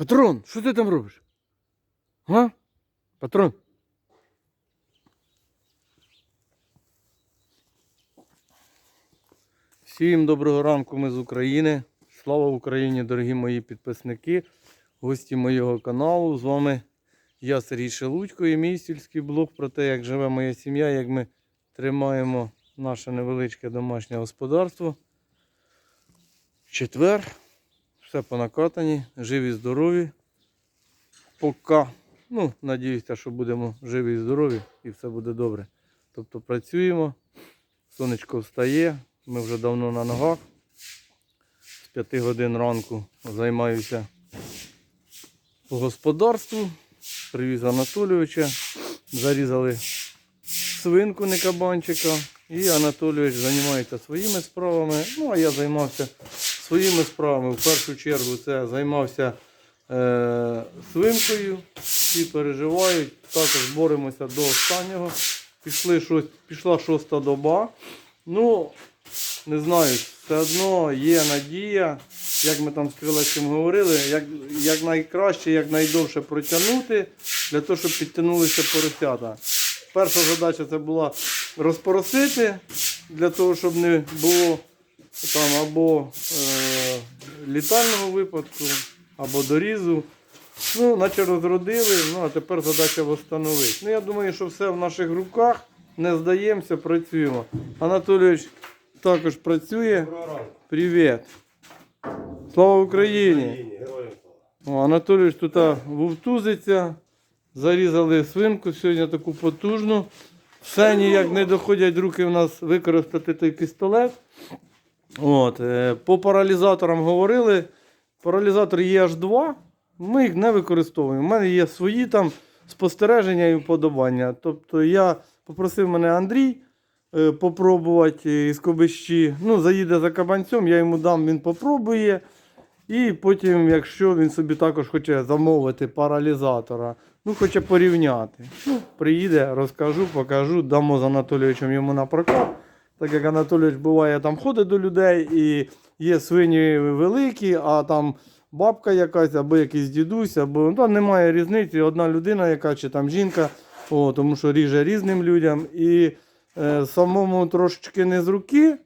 Патрон, що ти там робиш? А? Патрон. Всім доброго ранку, ми з України. Слава Україні, дорогі мої підписники, гості моєго каналу. З вами я, Сергій Шелудько, і мій сільський блог про те, як живе моя сім'я, як ми тримаємо наше невеличке домашнє господарство. Четвер. Все по накатані, живі, здорові. Поки. Ну, надіюся, що будемо живі і здорові і все буде добре. Тобто працюємо, сонечко встає, ми вже давно на ногах. З 5 годин ранку займаюся по господарству. Привіз Анатолійовича, зарізали свинку, не кабанчика. І Анатолійович займається своїми справами. Ну, а я займався своїми справами. В першу чергу це займався е, свинкою. Всі переживають. Також боремося до останнього. Пішли щось, пішла шоста доба. Ну, не знаю, все одно є надія, як ми там з Крилецьким говорили, як, як найкраще, як найдовше протягнути, для того, щоб підтягнулися поросята. Перша задача це була розпоросити, для того, щоб не було там або е, літального випадку, або дорізу. Ну, наче розродили, ну а тепер задача встановити. Ну, я думаю, що все в наших руках. Не здаємося, працюємо. Анатолійович також працює. Привіт. Слава Україні! О, Анатолійович тут вовтузиться. Зарізали свинку сьогодні таку потужну. Все ніяк не доходять руки в нас використати той пістолет. От, е, по паралізаторам говорили. Паралізатор є аж два. Ми їх не використовуємо. У мене є свої там спостереження і вподобання. Тобто я попросив мене Андрій е, попробувати із Кобищі. Ну, заїде за кабанцем, я йому дам, він попробує. І потім, якщо він собі також хоче замовити паралізатора, ну хоче порівняти. Ну, приїде, розкажу, покажу, дамо з Анатолійовичем йому на прокат. Так як Анатолійович буває там ходить до людей і є свині великі, а там бабка якась, або якийсь дідусь, або ну, там немає різниці. Одна людина, яка чи там жінка, о, тому що ріже різним людям. І е, самому трошечки не з руки.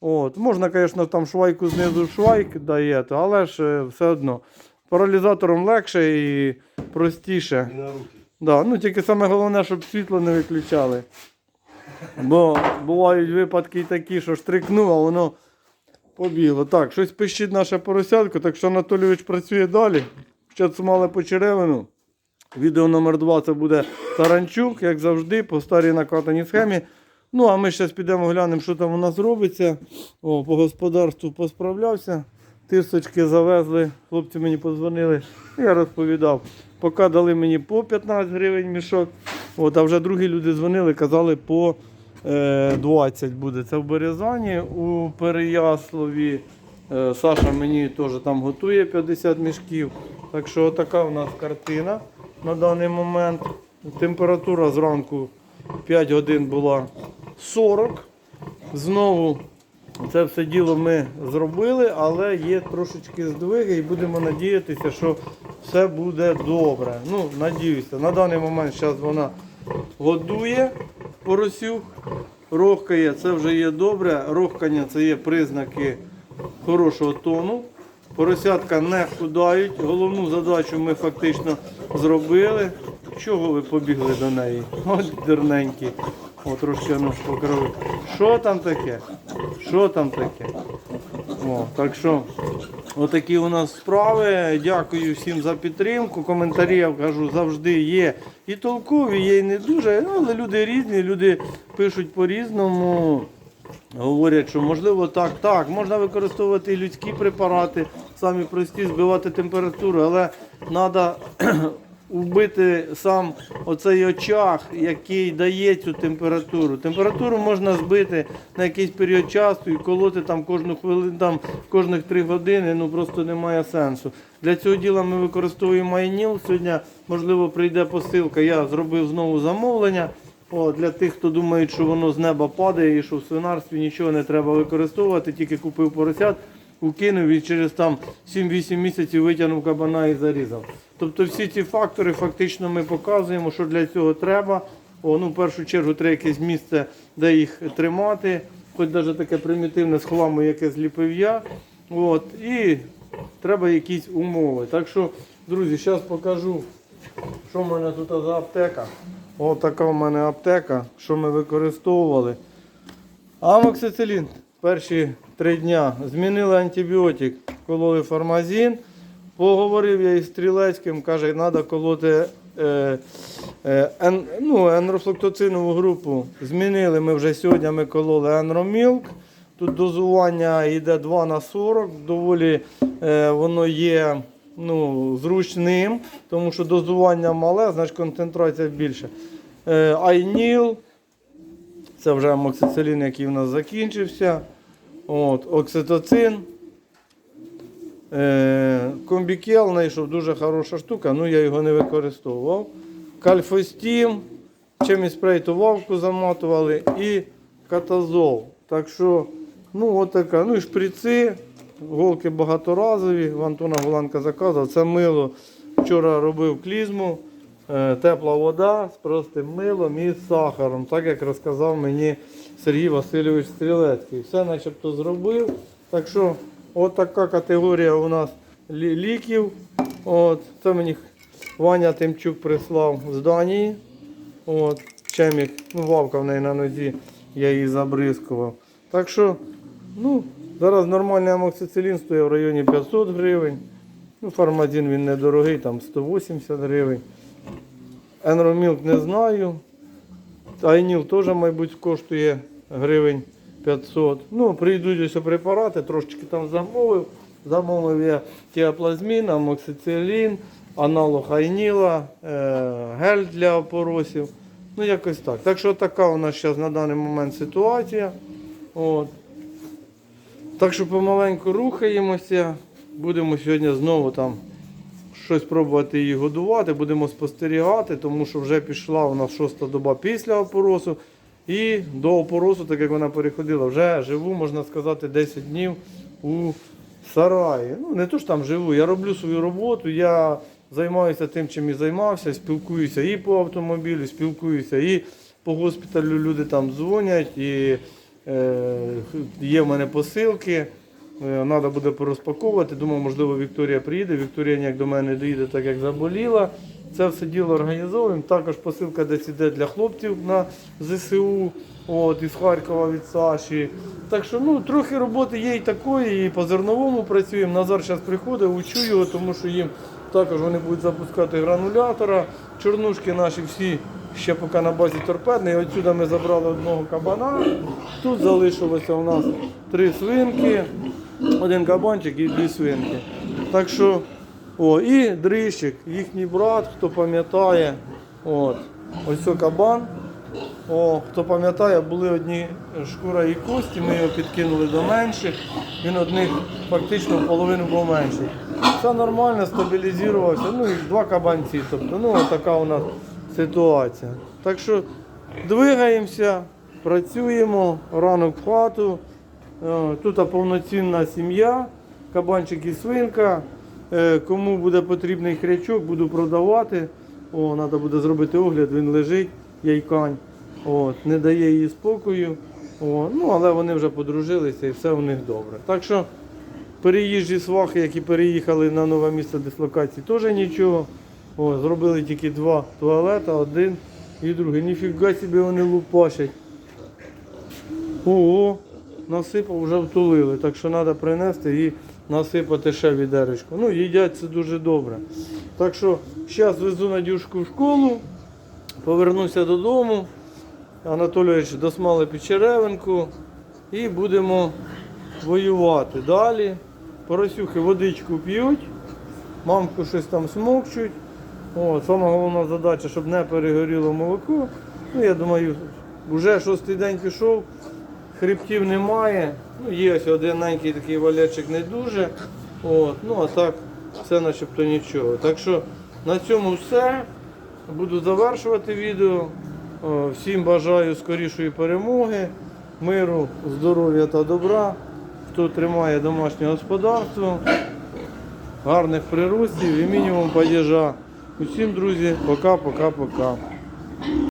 От, можна, звісно, там швайку знизу швайк дає, але ж е, все одно. Паралізатором легше і простіше. І на руки. Да, ну тільки саме головне, щоб світло не виключали. Бо бувають випадки і такі, що штрикнув, а воно побігло. Так, щось пищить наше поросятко, так що Анатолійович працює далі. Ще цумали по черевину. Відео номер 2 це буде Таранчук, як завжди, по старій накатаній схемі. Ну, а ми зараз підемо глянемо, що там у нас робиться. О, по господарству посправлявся. Тисочки завезли, хлопці мені подзвонили, я розповідав. Поки дали мені по 15 гривень мішок. От, а вже другі люди дзвонили, казали по 20 буде. Це в Березані, у Переяславі. Е, Саша мені теж там готує 50 мішків. Так що така у нас картина на даний момент. Температура зранку 5 годин була 40. Знову це все діло ми зробили, але є трошечки здвиги і будемо надіятися, що все буде добре. Ну, надіюся. На даний момент зараз вона годує поросюк, рохкає, це вже є добре. Рохкання це є признаки хорошого тону. Поросятка не худають. Головну задачу ми фактично зробили. Чого ви побігли до неї? От дурненькі. О, трошки ну, покрови. Що там таке? Що там таке? О, так що, отакі у нас справи. Дякую всім за підтримку. Коментарі, я кажу, завжди є і толкові, є і не дуже. Але люди різні, люди пишуть по-різному. Говорять, що можливо так, так, можна використовувати і людські препарати, самі прості, збивати температуру, але треба вбити сам оцей очаг, який дає цю температуру. Температуру можна збити на якийсь період часу і колоти там кожну хвилину, там кожних три години, ну просто немає сенсу. Для цього діла ми використовуємо майніл. Сьогодні, можливо, прийде посилка. Я зробив знову замовлення. О, для тих, хто думає, що воно з неба падає і що в свинарстві нічого не треба використовувати, тільки купив поросят. Укинув і через там 7-8 місяців витягнув кабана і зарізав. Тобто всі ці фактори фактично ми показуємо, що для цього треба. О, ну, в першу чергу треба якесь місце, де їх тримати, хоч навіть таке примітивне з хламу, яке зліпив я. От, і треба якісь умови. Так що, друзі, зараз покажу, що в мене тут за аптека. Ось така в мене аптека, що ми використовували. Амоксицилін перші три дня змінили антибіотик, кололи фармазін. Поговорив я із Стрілецьким, каже, треба колоти е, е, ну, групу. Змінили ми вже сьогодні, ми кололи енромілк. Тут дозування йде 2 на 40, доволі е, воно є ну, зручним, тому що дозування мале, значить концентрація більше. Е, Айніл, це вже амоксицилін, який в нас закінчився. От, окситоцин. Е, комбікел знайшов дуже хороша штука, ну я його не використовував. Кальфостім, чимось спрей ту вавку заматували і катазол. Так що, ну от така. Ну і шприци, голки багаторазові. В Антона Голанка заказав. Це мило. Вчора робив клізму. Е, Тепла вода з простим милом і сахаром, так як розказав мені Сергій Васильович Стрілецький. Все начебто зробив. Так що от така категорія у нас ліків. От, це мені Ваня Тимчук прислав з Данії. От, чемік, ну, вавка в неї на нозі, я її забризкував. Так що, ну, зараз нормальний амоксицилін стоїть в районі 500 гривень. Ну, фармазин він недорогий, там 180 гривень. Енромілк не знаю. Айніл теж, мабуть, коштує гривень 500. Ну, прийдуть ось препарати, трошечки там замовив. Замовив я тіаплазмін, амоксицилін, аналог айніла, е, гель для опоросів. Ну, якось так. Так що така у нас зараз на даний момент ситуація. От. Так що помаленьку рухаємося. Будемо сьогодні знову там щось пробувати її годувати, будемо спостерігати, тому що вже пішла у нас шоста доба після опоросу. І до опоросу, так як вона переходила, вже живу, можна сказати, 10 днів у сараї. Ну, не то ж там живу, я роблю свою роботу, я займаюся тим, чим і займався, спілкуюся і по автомобілю, спілкуюся і по госпіталю люди там дзвонять, і е, є в мене посилки. Треба буде порозпаковувати. Думав, можливо, Вікторія приїде. Вікторія ніяк до мене доїде, так як заболіла. Це все діло організовуємо. Також посилка десь іде для хлопців на ЗСУ, от, із Харкова від Саші. Так що ну, трохи роботи є і такої, і по зерновому працюємо. Назар зараз приходить, учу його, тому що їм також вони будуть запускати гранулятора. Чорнушки наші всі ще поки на базі торпедний. Отсюди ми забрали одного кабана. Тут залишилося у нас три свинки, один кабанчик і дві свинки. Так що, о, і дрищик, їхній брат, хто пам'ятає. От, ось це кабан. О, хто пам'ятає, були одні шкура і кості, ми його підкинули до менших. Він одних фактично половину був менший. Все нормально, стабілізувався. Ну і два кабанці. Тобто, ну така у нас ситуація. Так що двигаємося, працюємо, ранок в хату. Е, Тут повноцінна сім'я, кабанчик і свинка. Е, Кому буде потрібний хрячок, буду продавати. О, треба буде зробити огляд, він лежить, яйкань. От, не дає їй спокою. О, ну, але вони вже подружилися і все у них добре. Так що переїжджі свахи, які переїхали на нове місце дислокації, теж нічого. О, зробили тільки два туалета, один і другий. Ніфіга собі вони лупашать. Ого, насипав, вже втулили. Так що треба принести і насипати ще відеречко. Ну, їдять це дуже добре. Так що зараз везу Надюшку в школу, повернуся додому. Анатолійович досмали під черевинку і будемо воювати далі. Поросюхи водичку п'ють, мамку щось там смокчуть. О, сама головна задача, щоб не перегоріло молоко. Ну, я думаю, вже шостий день пішов, хребтів немає. Ну, є ось одиненький такий валячик не дуже. От, ну а так, все начебто нічого. Так що на цьому все. Буду завершувати відео. Всім бажаю скорішої перемоги, миру, здоров'я та добра. хто тримає домашнє господарство, гарних приростів і мінімум падежа. Усім, друзі, пока, пока, пока.